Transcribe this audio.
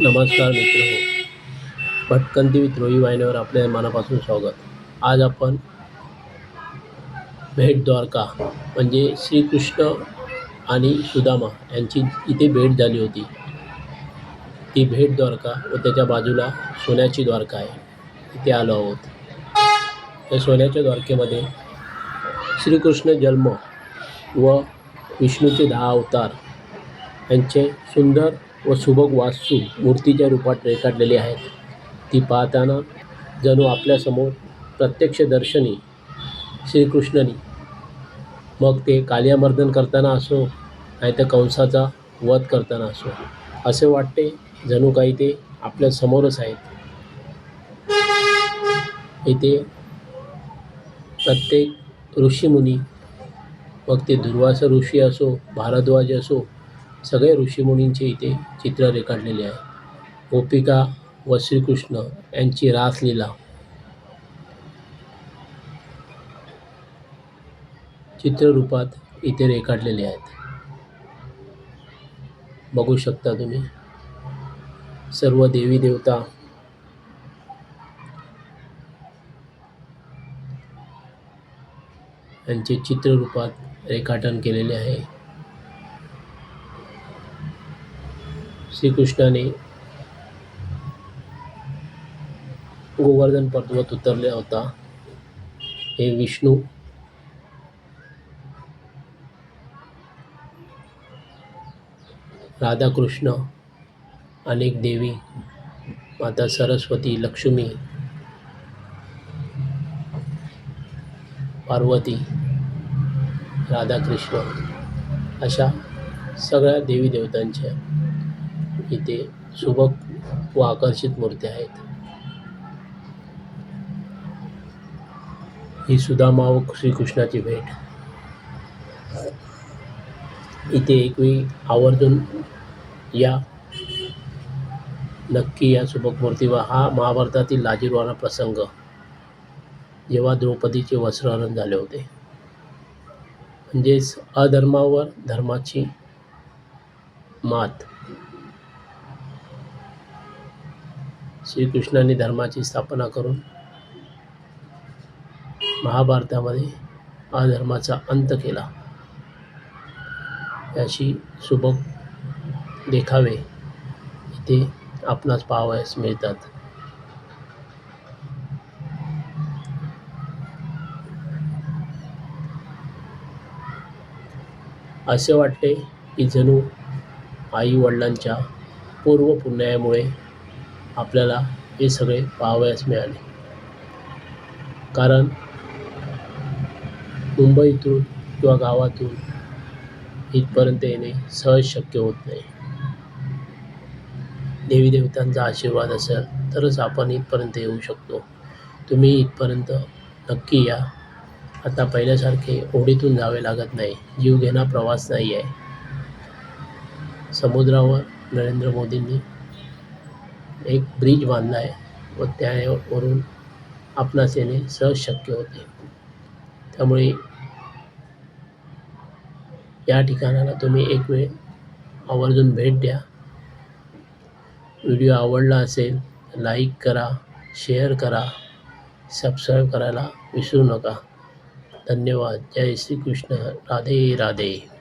नमस्कार मित्र हो. भटकंती विथ रोही हो, वाहिनीवर आपल्या मनापासून स्वागत. आज आपण भेट द्वारका म्हणजे श्रीकृष्ण आणि सुदामा यांची इथे भेट झाली होती. ती भेट द्वारका व त्याच्या बाजूला सोन्याची द्वारका आहे. इथे आलो आहोत. त्या सोन्याच्या द्वारकेमध्ये श्रीकृष्ण जन्म व विष्णूचे दहा अवतार यांचे सुंदर व सुबक वास्तू मूर्तीच्या रूपात रेखाटलेली आहेत. ती पाहताना जणू आपल्यासमोर प्रत्यक्ष दर्शनी मग ते कालियामर्दन करताना असो नाही तर कंसाचा वध करताना असो. असे वाटते जणू काही ते आपल्यासमोरच आहेत. इथे प्रत्येक ऋषीमुनी मग ते दुर्वास ऋषी असो भारद्वाज असो सगळे ऋषीमुनींचे इथे चित्र रेखाटलेले आहे. गोपिका व श्रीकृष्ण यांची रासलीला. चित्ररूपात इथे रेखाटलेले आहेत. बघू शकता तुम्ही. सर्व देवी देवता. यांचे चित्ररूपात रेखाटन केलेले आहे. श्रीकृष्णाने गोवर्धन पर्वत उतरला होता. हे विष्णू राधाकृष्ण अनेक देवी माता सरस्वती लक्ष्मी पार्वती राधाकृष्ण अशा सगळ्या देवी देवतांच्या इथे सुबक व आकर्षित मूर्त्या आहेत. ही सुदामा व श्रीकृष्णाची भेट. इथे एकवी आवर्जून या नक्की या सुबक व हा महाभारतातील लाजीरवाना प्रसंग जेव्हा द्रौपदीचे वस्त्रहरण झाले होते. म्हणजेच अधर्मावर धर्माची मात श्रीकृष्णाने धर्माची स्थापना करून महाभारतामध्ये अधर्माचा अंत केला. याशी सुबक देखावे इथे आपणास पाहावयास मिळतात. असे वाटते की जणू आई वडिलांच्या पूर्व पुण्यामुळे आपल्याला हे सगळे पाहावयास मिळाले. कारण मुंबईतून किंवा गावातून इथपर्यंत येणे सहज शक्य होत नाही. देवी देवतांचा आशीर्वाद असेल तरच आपण इथपर्यंत येऊ शकतो. तुम्ही इथपर्यंत नक्की या. आता पहिल्यासारखे ओढीतून जावे लागत नाही. जीवघेणा प्रवास नाही आहे समुद्रावर नरेंद्र मोदींनी एक ब्रिज बांधला आहे व त्यावरून आपणास येणे सहज शक्य होते. त्यामुळे या ठिकाणाला तुम्ही एक वेळ आवर्जून भेट द्या. व्हिडिओ आवडला असेल लाईक करा शेअर करा सबस्क्राईब करायला विसरू नका. धन्यवाद. जय श्रीकृष्ण. राधे राधे.